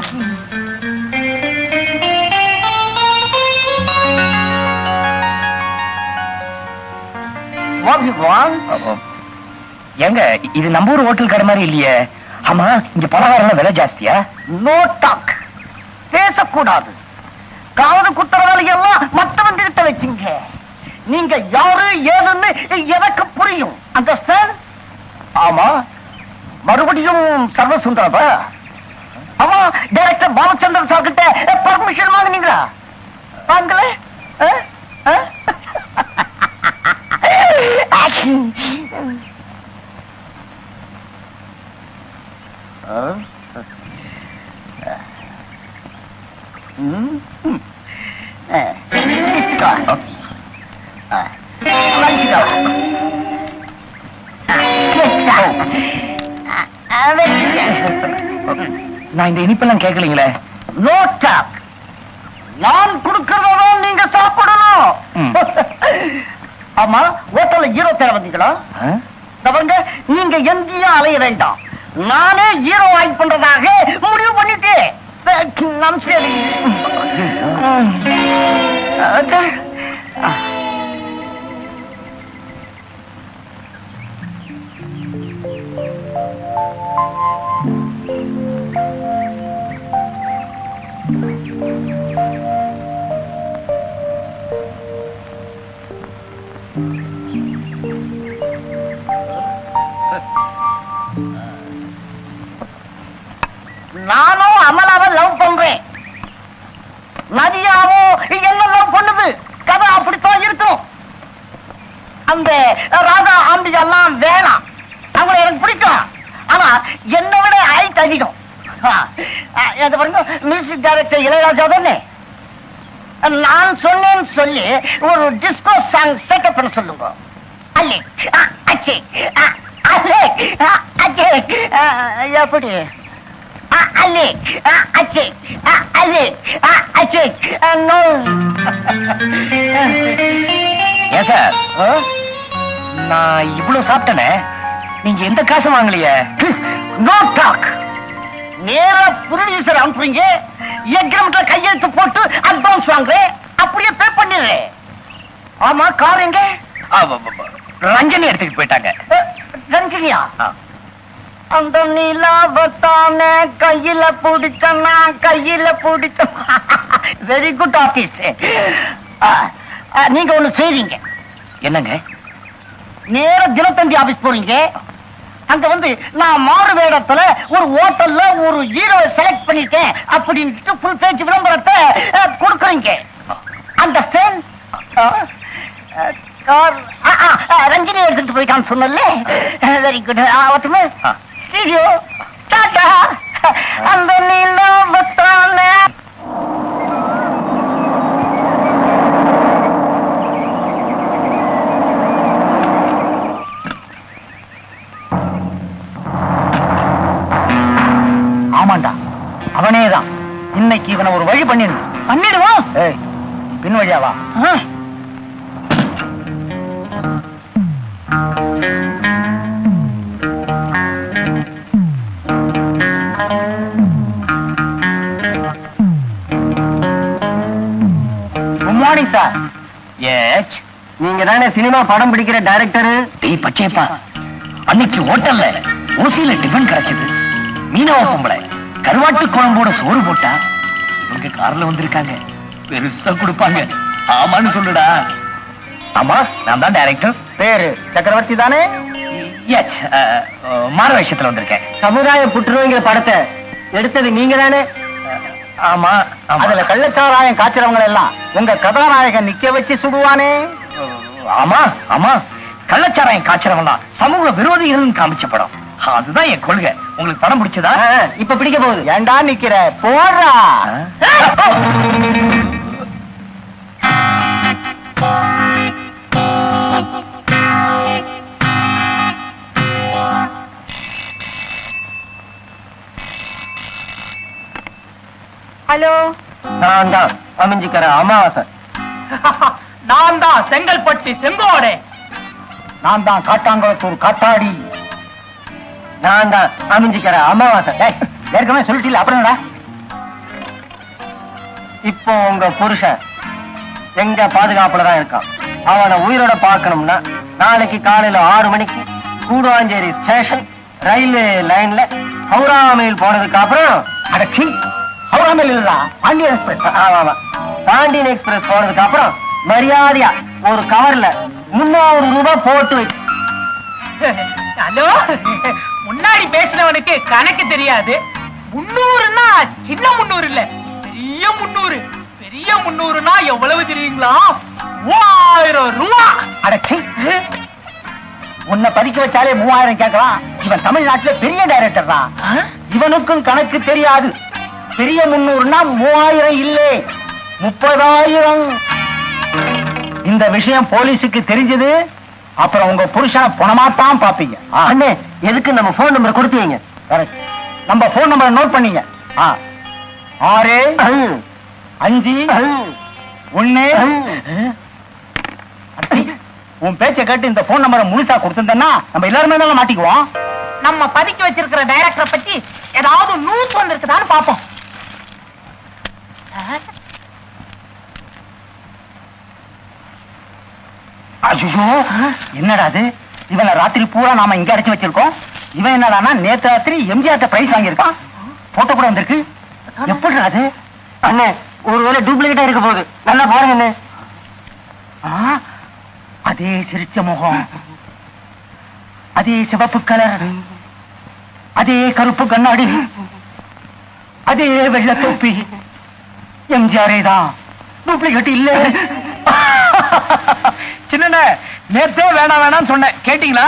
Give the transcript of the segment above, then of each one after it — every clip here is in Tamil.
What you want? எங்க இது நம்ம ஊர் ஹோட்டல் கடை மாதிரி இல்லையே. ஆமா இங்க பலகாரம் விலை ஜாஸ்தியா? No talk. பேசக்கூடாது. காது குத்துற வேலையெல்லாம் மத்தவன் கிட்ட வச்சுங்க. நீங்க யாரு ஏதுன்னு எனக்கு புரியும். அண்டர்ஸ்டாண்ட் ஆமா. மறுபடியும் சர்வசுந்தரப்பா? ஆமா டைரக்டர் பாலச்சந்திரன் சார் கிட்ட பர்மிஷன் வாங்குனீங்களா வாங்கல ஆ? நான் இந்த இனிப்பெல்லாம் கேட்கலீங்களே. நோ டாக் நான் கொடுக்கறதான் நீங்க சாப்பிடணும். ஆமா ஹோட்டல்ல ஹீரோ தேட வந்தீங்களா? ஆ? தவங்க நீங்க எங்கேயும் அலைய வேண்டாம். நானே ஹீரோ ஆக்ட் பண்றதாக முடிவு பண்ணிட்டேன். நம் நானும் அமலாவை லவ் பண்றேன். நதியாவோ என்ன லவ் பண்ணுது? கதை அப்படித்தான் இருக்கும். அந்த ராதா ஆம்பி எல்லாம் வேணாம். அவங்கள எனக்கு பிடிக்கும். ஆனா என்னை விட ஹைட் அதிகம். மியூசிக் டைரக்டர் இளையராஜா தானே? நான் சொன்னேன்னு சொல்லி ஒரு டிஸ்கோ சாங் செட்டப் பண்ண சொல்லுங்க. அல்லி ஆ, அச்சே எப்படி அல்லே அச்சே அல்லே அச்சே ஏன் சார்? நான் இவ்வளவு சாப்பிட்டேனே நீங்க எந்த காசும் வாங்கலையே நோ டாக் நேரா ப்ரொடியூசர் அனுப்புறீங்க எக்ரிமெண்ட்ல கையெழுத்து போட்டு அட்வான்ஸ் வாங்குறேன் அப்படியே பே பண்ணிடுறேன் ஆமா கார் எங்க ரஞ்சனி எடுத்துட்டு போயிட்டாங்க ஆ. அந்த நிலாவத்தான கையில பிடிச்சனா கையில பிடிச்ச வெரி குட் ஆபீஸ் நீங்க ஒண்ணு செய்வீங்க என்னங்க நேர தினத்தந்தி ஆபீஸ் போறீங்க அங்க வந்து நான் மாறு வேடத்துல ஒரு ஹோட்டல்ல ஒரு ஹீரோ செலக்ட் பண்ணிட்டேன் அப்படின்ட்டு ஃபுல் பேஜ் விளம்பரத்தை கொடுக்குறீங்க அண்டர்ஸ்டாண்ட் ரஞ்சினி எடுத்துட்டு போயிட்டான்னு சொன்னல வெரி குட் ஒத்துமே. ஆ. ஸ்டீடியோ. டாடா. அந்த நிலவத்தான ஆமாண்டா. அவனேதான். இன்னைக்கு இவனை ஒரு வழி பண்ணிடு. பண்ணிடுவோம். ஏய் பின் வழியாவா சார். ஏச் நீங்க தானே சினிமா படம் பிடிக்கிற டைரக்டர்? டேய் பச்சையப்பா. அன்னைக்கு ஹோட்டல்ல ஓசியில டிஃபன் கிடைச்சது மீனவ பொம்பளை. கருவாட்டு குழம்போட சோறு போட்டா இவங்க கார்ல வந்திருக்காங்க. பெருசா கொடுப்பாங்க. ஆமான்னு சொல்லுடா. ஆமா நான் தான் டைரக்டர். பேரு சக்கரவர்த்தி தானே? எஸ் மாற வந்திருக்கேன். சமுதாய புற்றுநோய்ங்கிற படத்தை எடுத்தது நீங்க தானே? ஆமா. அதுல கள்ளச்சாராயம் காய்ச்சறவங்க எல்லாம் உங்க கதாநாயகன் நிக்க வச்சு சுடுவானே. ஆமா ஆமா. கள்ளச்சாராயம் காய்ச்சறவங்க சமூக விரோதிகள் காமிச்ச படம் அதுதான் என் கொள்கை. உங்களுக்கு படம் பிடிச்சதா? இப்ப பிடிக்க போகுது. ஏண்டா நிக்கிற? போடுறா. ஹலோ. நான் தான் அமைஞ்சிக்கிற அமாவாசை. நான் தான் செங்கல்பட்டு செங்கோடே. நான் தான் காட்டாங்குளத்தூர் காத்தாடி. நான் தான் அமைஞ்சிக்கிற அமாவாசை. ஏற்கனவே சொல்லிட்டீல அப்புறம் என்னடா? இப்போ உங்க புருஷன் எங்க பாதுகாப்புல தான் இருக்கான். அவனை உயிரோட பார்க்கணும்னா நாளைக்கு காலையில ஆறு மணிக்கு கூடுவாஞ்சேரி ஸ்டேஷன் ரயில்வே லைன்ல ஹவுரா மெயில் போனதுக்கு அப்புறம் அடச்சி ஹவுரா மேல் இல்லடா பாண்டியன் எக்ஸ்பிரஸ் ஆமா ஆமா பாண்டியன் எக்ஸ்பிரஸ் போனதுக்கு அப்புறம் மரியாதையா ஒரு கவர்ல முன்னூறு ரூபாய் போட்டு வை. ஹலோ முன்னாடி பேசினவனுக்கு கணக்கு தெரியாது. முன்னூறுனா சின்ன முன்னூறு இல்ல பெரிய முன்னூறு பெரிய முன்னூறுனா எவ்வளவு தெரியுங்களா? மூவாயிரம் ரூபா. அடச்சி உன்னை படிக்க வச்சாலே மூவாயிரம் கேட்கலாம். இவன் தமிழ்நாட்டுல பெரிய டைரக்டர் தான். இவனுக்கும் கணக்கு தெரியாது. பெரிய முன்னூறுனா மூவாயிரம் இல்லே. முப்பதாயிரம். இந்த விஷயம் போலீஸுக்கு தெரிஞ்சது அப்புறம் உங்க புருஷனை பணமாத்தான் பாப்பீங்க. அண்ணே எதுக்கு நம்ம போன் நம்பர் கொடுத்தீங்க correct. நம்ம போன் நம்பரை நோட் பண்ணீங்க. ஆ. ஆறு. அஞ்சு. அடச்சி, உன் பேச்சை கேட்டு இந்த போன் நம்பரை முழுசா கொடுத்திருந்தேன்னா நம்ம எல்லாருமே மாட்டிக்குவோம்? நம்ம பதுக்கி வச்சிருக்கிற டைரக்டரை பத்தி ஏதாவது நியூஸ் வந்திருக்குதான்னு பாப்போம் ஐயோ என்னடா அது இவனை ராத்திரி பூரா நாம இங்க அடைச்சு வச்சிருக்கோம். இவன் என்னடானா நேத்து ராத்திரி எம்ஜிஆர் பிரைஸ் வாங்கியிருக்கான். போட்டோ கூட வந்திருக்கு. எப்படி அது? அண்ணே ஒருவேளை டூப்ளிகேட்டா இருக்க போகுது. நல்லா பாருங்க அதே சிரிச்ச முகம். அதே சிவப்பு கலர் அதே கருப்பு கண்ணாடி. அதே வெள்ளை தொப்பி. எம்ஜிஆரே தான் டூப்ளிகேட் இல்ல. சின்ன நேத்தே வேணாம் வேணாம்னு சொன்னேன். கேட்டீங்களா?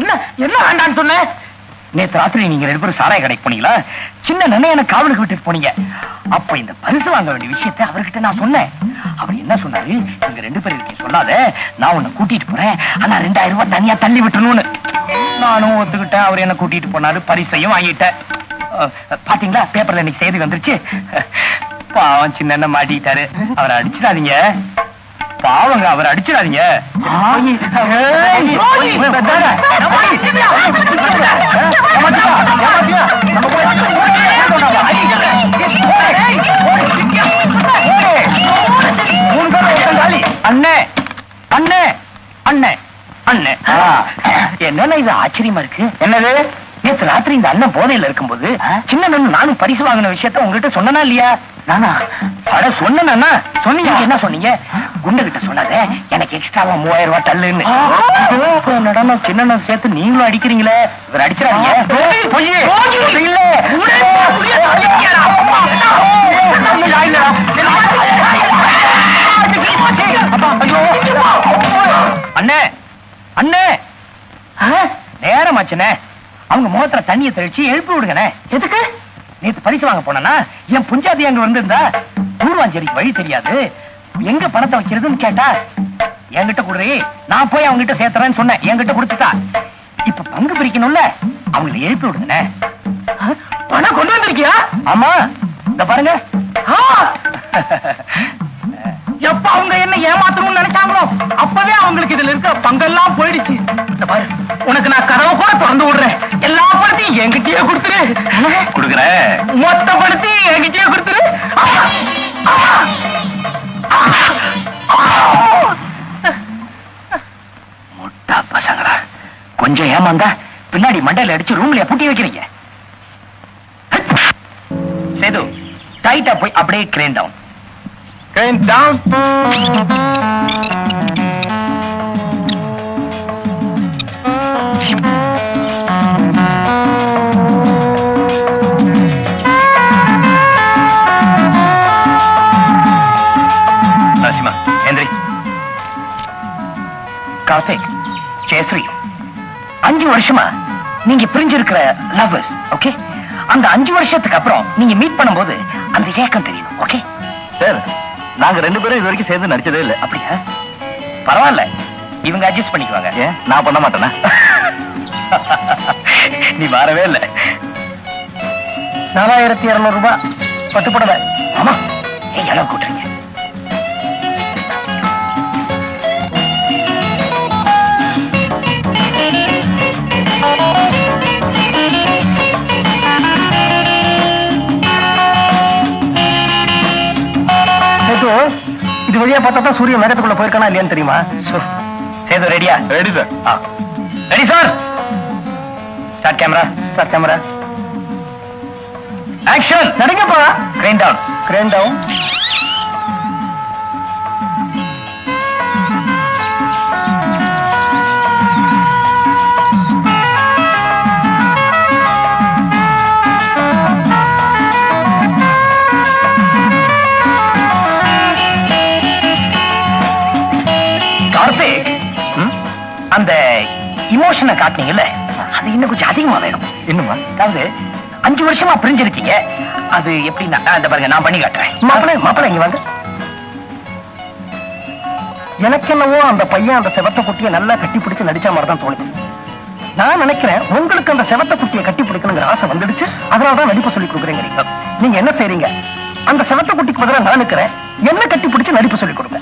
என்ன என்ன வேண்டான்னு சொன்ன நேத்து ராத்திரி நீங்க ரெண்டு பேரும் சாராய கடைக்கு போனீங்களா? சின்ன நன்னை என்ன காவலுக்கு விட்டுட்டு போனீங்க. அப்ப இந்த பரிசு வாங்க வேண்டிய விஷயத்தை அவர்கிட்ட நான் சொன்னேன். அவர் என்ன சொன்னாரு? நீங்க ரெண்டு பேரும் இருக்கீங்க சொல்லாத. நான் உன்னை கூட்டிட்டு போறேன். ஆனா ரெண்டாயிரம் ரூபாய் தனியா தள்ளி விட்டுணும்னு நானும் ஒத்துக்கிட்டேன். அவர் என்ன கூட்டிட்டு போனாரு. பரிசையும் வாங்கிட்டேன். பாத்தீங்களா பேப்பர்ல இன்னைக்கு செய்தி வந்துருச்சு பாவம் சின்ன மாட்டிக்கிட்டாரு அவரை அடிச்சிடாதீங்க பாவங்க அவரை அடிச்சிடாதீங்க. அண்ணே அண்ணே அண்ணே அண்ணே என்னன்னா இது ஆச்சரியமா இருக்கு என்னது நேத்து ராத்திரி இந்த அண்ணன் போதையில இருக்கும்போது சின்ன நானும் பரிசு வாங்கின விஷயத்த உங்ககிட்ட சொன்னனா இல்லையா நானா அட சொன்னா சொன்னீங்க என்ன சொன்னீங்க குண்டு கிட்ட சொன்னாத எனக்கு எக்ஸ்ட்ராவா மூவாயிரம் ரூபாய் தள்ளுன்னு நடனம் சின்ன சேர்த்து நீங்களும் அடிக்கிறீங்களே இவர் இல்ல அண்ணே அண்ணே நேரமாச்சுனே அவங்க முகத்துல தண்ணியை தெளிச்சு எழுப்பி விடுங்கண்ணே. எதுக்கு? நேத்து பரிசு வாங்க போனா என் புஞ்சாதி அங்க வந்திருந்தா கூடுவாஞ்சேரிக்கு வழி தெரியாது. எங்க பணத்தை வைக்கிறதுன்னு கேட்டா என்கிட்ட குடுறி நான் போய் அவங்க கிட்ட சேர்த்துறேன்னு சொன்னேன். என்கிட்ட கொடுத்துட்டா. இப்ப பங்கு பிரிக்கணும்ல அவங்களை எழுப்பி விடுங்கண்ணே. பணம் கொண்டு வந்திருக்கியா? ஆமா இந்த பாருங்க. எப்ப அவங்க என்ன ஏமாத்தணும்னு நினைச்சாங்களோ அப்பவே அவங்களுக்கு இதுல இருக்க பங்கெல்லாம் போயிடுச்சு. இந்த பாரு உனக்கு நான் கதவை கூட திறந்து விடுறேன். என்கிட்டயே கொடுத்துரு. கொடுக்குறேன் மொத்த பணத்தையும் என்கிட்டயே கொடுத்துரு. முட்டா பசங்களா. கொஞ்சம் ஏமாந்தா பின்னாடி மண்டையில அடிச்சு ரூம்ல பூட்டி வைக்கிறீங்க. சேது டைட்டா போய் அப்படியே crane down crane down Karthik Jayashree அஞ்சு வருஷமா நீங்க பிரிஞ்சிருக்கிற லவ்வர்ஸ் ஓகே அந்த அஞ்சு வருஷத்துக்கு அப்புறம் நீங்க மீட் பண்ணும்போது அந்த ஏக்கம் தெரியும் ஓகே சார் நாங்க ரெண்டு பேரும் இது வரைக்கும் சேர்ந்து நடிச்சதே இல்ல. அப்படியா? பரவாயில்ல. இவங்க அட்ஜஸ்ட் பண்ணிக்குவாங்க. ஏன் நான் பண்ண மாட்டேனா? நீ வரவே இல்ல. நாலாயிரத்தி இருநூறு ரூபாய் பட்டுப்படல ஆமா. ஏன் கூட்டுறீங்க? இது வழியா பார்த்தா தான் சூரியன் மேகத்துக்குள்ள போயிருக்கானா இல்லையான்னு தெரியுமா? சேது ரெடியா ready sir ready sir start camera start camera action நடிங்கப்பா. Crane down crane down இமோஷனை காட்டினீங்கல்ல அது இன்னும் கொஞ்சம் அதிகமா வேணும். இன்னுமா அதாவது அஞ்சு வருஷமா பிரிஞ்சிருக்கீங்க. அது எப்படின்னா இந்த பாருங்க நான் பண்ணி காட்டுறேன். மாப்பிள மாப்பிள இங்க வாங்க. எனக்கு என்னவோ அந்த பையன் அந்த செவத்த குட்டியை நல்லா கட்டி பிடிச்சு நடிச்ச மாதிரி தான் தோணுது. நான் நினைக்கிறேன் உங்களுக்கு அந்த செவத்த குட்டியை கட்டி பிடிக்கணுங்கிற ஆசை வந்துடுச்சு. அதனால தான் நடிப்பு சொல்லி கொடுக்குறீங்க நீங்க. என்ன செய்றீங்க? அந்த செவத்த குட்டிக்கு பதிலா நான் நிக்கிறேன். என்ன கட்டி பிடிச்சு நடிப்பு சொல்லி கொடுங்க.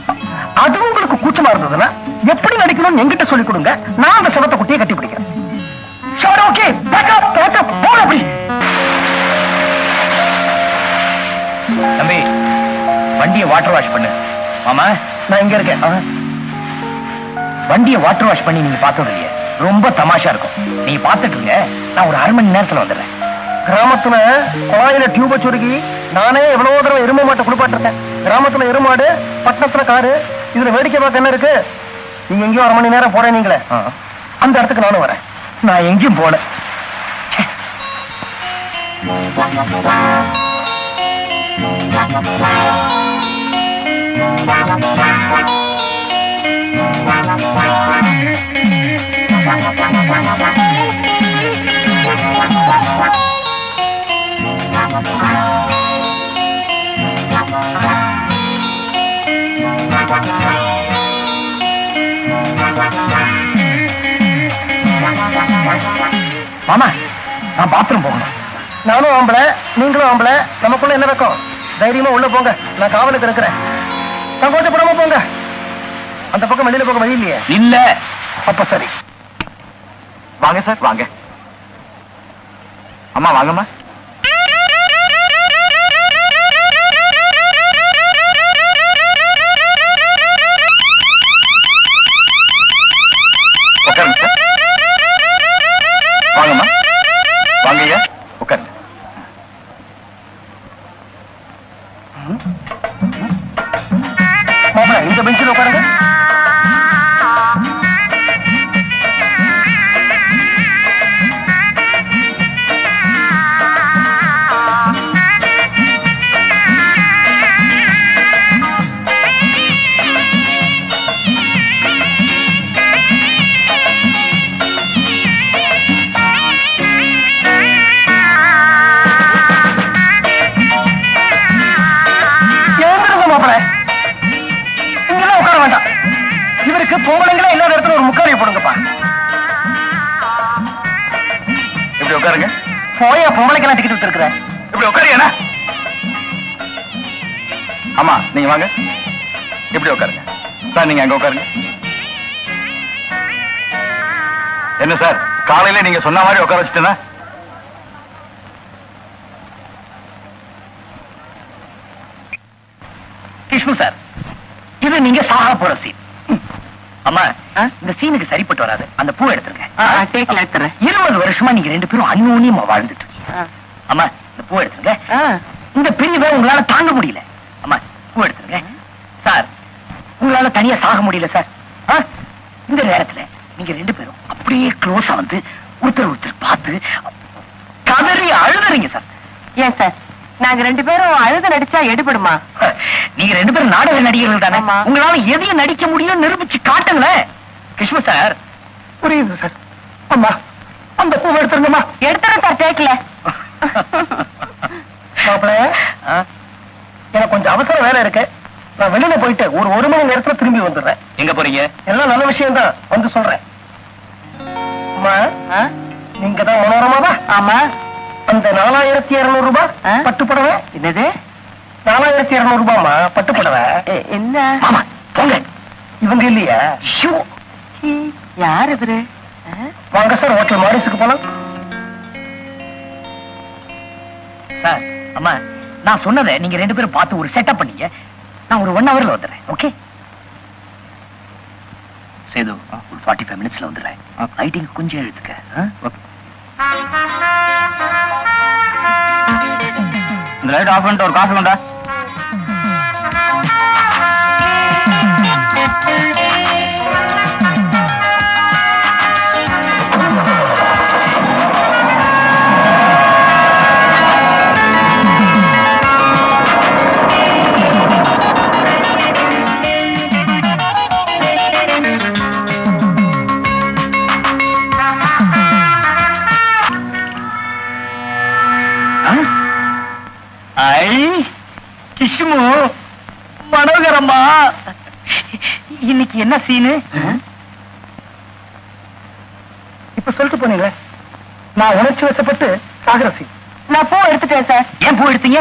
அது உங்களுக்கு கூச்சமா இருந்ததுன்னா எப்படி நடிக்கணும்னு என்கிட்ட சொல்லி கொடுங்க. நான் அந்த செவத்த குட்டியை கட்டி பிடிக்கிறேன். ஓகே பேக்கப் பேக்கப் போல அப்படி தம்பி வண்டியை வாட்டர் வாஷ் பண்ணு. மாமா நான் இங்க இருக்கேன். வண்டியை வாட்டர் வாஷ் பண்ணி நீங்க பார்த்தது இல்லையே ரொம்ப தமாஷா இருக்கும். நீங்க பார்த்துட்டு இருங்க. நான் ஒரு அரை மணி நேரத்துல வந்துடுறேன். கிராமத்துல குழாயில டியூப சுருகி நானே எவ்வளவோ தடவை எருமை மாட்டை குளிப்பாட்டிருக்கேன். கிராமத்துல எருமாடு பட்டணத்துல காரு இதுல வேடிக்கை பார்க்க என்ன இருக்கு? நீங்க எங்கேயோ அரை மணி நேரம் போறேன் நீங்களே. அந்த இடத்துக்கு நானும் வரேன். நான் எங்கேயும் போல. மாமா நான் பாத்ரூம் போகணும். நானும் ஆம்பளை நீங்களும் ஆம்பளை நமக்குள்ள என்ன வைக்கும்? தைரியமா உள்ள போங்க நான் காவலுக்கு இருக்கிறேன். சங்கோச்சப்படாம போங்க. அந்த பக்கம் வெளியில போக வழி இல்லையே. இல்ல. அப்ப சரி. வாங்க சார் வாங்க. அம்மா வாங்கம்மா உட்காருங்க சார் வாங்கம்மா. வாங்க ஐயா உட்காருங்க மாப்பிள இந்த பெஞ்சில் உட்காருங்க போயா பொம்பளைக்கெல்லாம் டிக்கெட் வித்துருக்குற இப்படி உட்காருங்க ஆமா நீங்க வாங்க. இப்படி உட்காருங்க. சார் நீங்க அங்க உட்காருங்க. என்ன சார் காலையில நீங்க சொன்ன மாதிரி உட்கார வச்சுட்டேனா கிஷ்ணு சார் இது நீங்க சாக போற சீன் அம்மா இந்த சீனுக்கு சரிப்பட்டு வராது. அந்த பூ எடுத்துருங்க. இருபது வருஷமா நீங்க ரெண்டு பேரும் அந்யோன்யமா வாழ்ந்துட்டு அம்மா இந்த பூ எடுத்துருங்க. இந்த பிரிவை உங்களால தாங்க முடியல. அம்மா பூ எடுத்துருங்க. சார் உங்களால தனியா சாக முடியல சார்? இந்த நேரத்துல நீங்க ரெண்டு பேரும் அப்படியே க்ளோஸா வந்து ஒருத்தர் ஒருத்தர் பார்த்து கதறி அழுதுறீங்க சார். ஏன் சார்? நாங்க ரெண்டு பேரும் அழுது நடிச்சா எடுபடுமா? நீங்க ரெண்டு பேரும் நாடக நடிகர்கள் தானே. உங்களால எதையும் நடிக்க முடியும் நிரூபிச்சு காட்டுங்களேன். கிருஷ்ண சார். புரியுது சார். அம்மா அந்த பூவை எடுத்துருங்கம்மா எடுத்துறேன் சார் கேட்கல மாப்பிள ஆ? எனக்கு கொஞ்சம் அவசர வேலை இருக்கு. நான் வெளியில போயிட்டு ஒரு ஒரு மணி நேரத்துல திரும்பி வந்துடுறேன். எங்க போறீங்க? எல்லாம் நல்ல விஷயம் தான் வந்து சொல்றேன். அம்மா? நீங்க தான் மனோரமாவா ஆமா. அந்த நாலாயிரத்தி இருநூறு ரூபாய்? பட்டு புடவை என்னது? நாலாயிரத்தி இருநூறு ரூபாய்மா பட்டு புடவை என்ன? போங்க. இவங்க இல்லையா? யார் இவரு? ஆ? வாங்க சார் ஹோட்டல் மாரிஸுக்கு போலாம். சார் அம்மா நான் சொன்னதை நீங்க ரெண்டு பேரும் பார்த்து ஒரு செட்டப் பண்ணீங்க நான் ஒரு ஒன் ஹவர்ல வந்துடுறேன் ஓகே சேது ஒரு ஃபார்ட்டி ஃபைவ் மினிட்ஸ்ல வந்துடுறேன். லைட்டிங் கொஞ்சம் எழுதுக்க இந்த லைட் ஆஃப் பண்ணிட்டு ஒரு காஃபி கொண்டா ஐ கிஷ்மு மனோகரம்மா. இன்னைக்கு என்ன சீனு? இப்ப சொல்லிட்டு போனீங்க நான் உணர்ச்சி வசப்பட்டு சாகரசி நான் பூ எடுத்துட்டேன் சார். ஏன் பூ எடுத்தீங்க?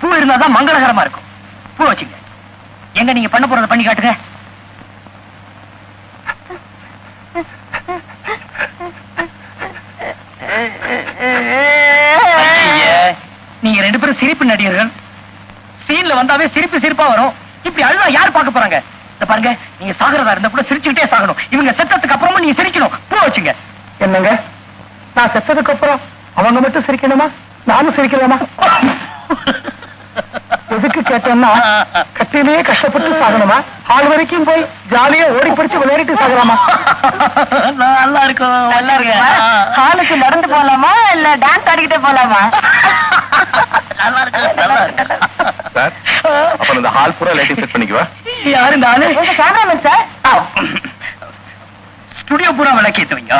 பூ இருந்தாதான் மங்களகரமா இருக்கும். பூ வச்சுங்க. எங்க நீங்க பண்ண போறத பண்ணி காட்டுங்க ஐயையே, நீங்க ரெண்டு பேரும் சிரிப்பு நடிகர்கள். சீன்ல வந்தாவே சிரிப்பு சிரிப்பா வரும். இப்படி அழுதா யார் பார்க்க போறாங்க? இந்த பாருங்க நீங்க சாகிறதா இருந்தா கூட சிரிச்சுக்கிட்டே சாகணும். இவங்க செத்ததுக்கு அப்புறமும் நீங்க சிரிக்கணும். பூ வச்சுங்க. என்னங்க? நான் செத்ததுக்கு அப்புறம் அவங்க மட்டும் சிரிக்கணுமா? நானும் சிரிக்கலாமா? எதுக்கு கேட்டேன்னா கட்டிலேயே கஷ்டப்பட்டு சாகணுமா? ஆள் வரைக்கும் போய் ஜாலியா ஓடி பிடிச்சு விளையாடிட்டு சாகலாமா? நல்லா இருக்கும் நல்லா இருக்கு ஹாலுக்கு நடந்து போலாமா? இல்ல டான்ஸ் ஆடிக்கிட்டே போலாமா? நல்லா இருக்கு நல்லா இருக்கு சார் அப்ப இந்த ஹால் பூரா லைட்டிங் செட் பண்ணிக்குவா யாரு நானு கேமராமேன் சார் ஸ்டுடியோ பூரா விளக்கேத்துவீங்க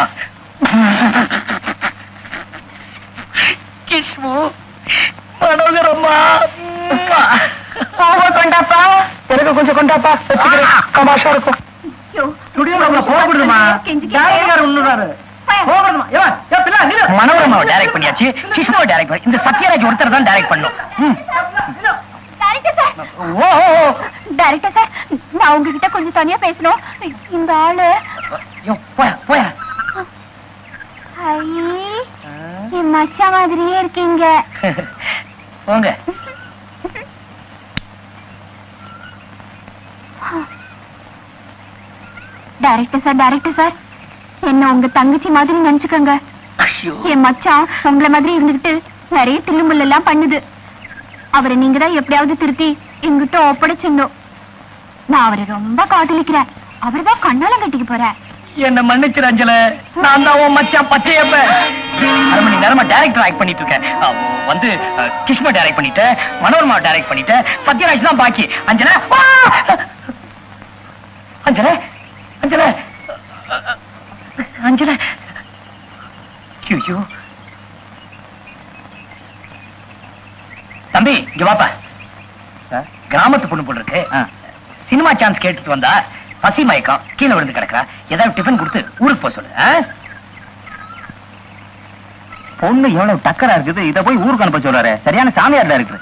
கிஷ்மு மனோகரம்மா பூவை கொண்டாப்பா எனக்கு கொஞ்சம் கொண்டாப்பா வச்சுக்கிறேன் தமாஷா இருக்கும் ஸ்டுடியோல நம்மள போகக்கூடாதுமா டேரக்டர் உள்ளதாரு மனோரமாவை டைரக்ட் பண்ணியாச்சு. கிஷ்முவை டைரக்ட் பண்ணி இந்த சத்யராஜ் ஒருத்தர் தான் டைரக்ட் பண்ணும். டைரக்டர் சார் நான் உங்ககிட்ட கொஞ்சம் தனியா பேசணும். இந்த ஆளு. மச்சான் மாதிரியே இருக்கீங்க. போங்க. டைரக்டர் சார் டைரக்டர் சார் என்ன உங்க தங்கச்சி மாதிரி நினைச்சுக்கோங்க. என் மச்சான் உங்களை மாதிரி இருந்துகிட்டு நிறைய தில்லுமுள்ள எல்லாம் பண்ணுது. அவரை நீங்க தான் எப்படியாவது திருத்தி எங்கிட்ட ஒப்படைச்சிடணும். நான் அவரை ரொம்ப காதலிக்கிறேன். அவரை தான் கண்ணால கட்டிக்க போறேன். என்ன மன்னிச்சிரு அஞ்சல. நான் தான் உன் மச்சான் பச்சையப்ப அரை மணி நேரமா டைரக்டர் ஆக்ட் பண்ணிட்டு இருக்கேன். வந்து கிஷ்மா டைரக்ட் பண்ணிட்டேன். மனோரமா டைரக்ட் பண்ணிட்டேன். சத்யராஜ் தான் பாக்கி. அஞ்சல வா! அஞ்சல அஞ்சல. அஞ்சல. ஐயோ. தம்பி இங்க வாப்பா. கிராமத்து பொண்ணு போல இருக்கு. சினிமா சான்ஸ் கேட்டுட்டு வந்தா பசி மயக்கம் கீழே விழுந்து கிடக்குறா. ஏதாவது டிஃபன் கொடுத்து ஊருக்கு போக சொல்லு? பொண்ணு எவ்வளவு டக்கரா இருக்குது இத போய் ஊருக்கு அனுப்ப சொல்றாரு. சரியான சாமியார்ல இருக்கு